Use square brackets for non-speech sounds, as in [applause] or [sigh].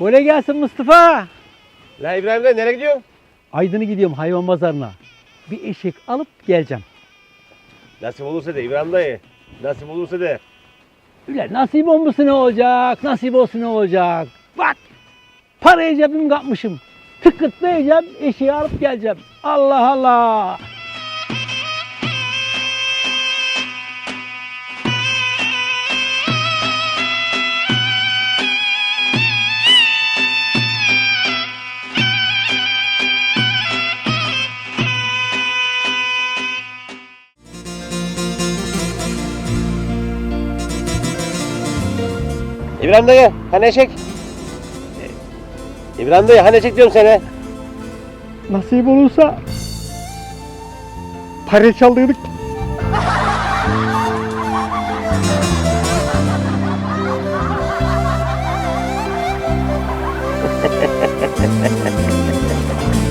Kolay gelsin Mustafa. La İbrahim dayı nereye gidiyorsun? Aydın'ı gidiyorum hayvan pazarına. Bir eşek alıp geleceğim. Nasip olursa de İbrahim dayı. Nasip olursa de. Üle nasip olmuşsa ne olacak? Nasip olsun ne olacak? Bak parayı cebim kapmışım. Tıkıtlayacağım eşeği alıp geleceğim. Allah Allah. İbrahim dayı hani eşek? İbrahim dayı hani eşek diyorum sana. Nasip olursa para çaldırdık. [laughs]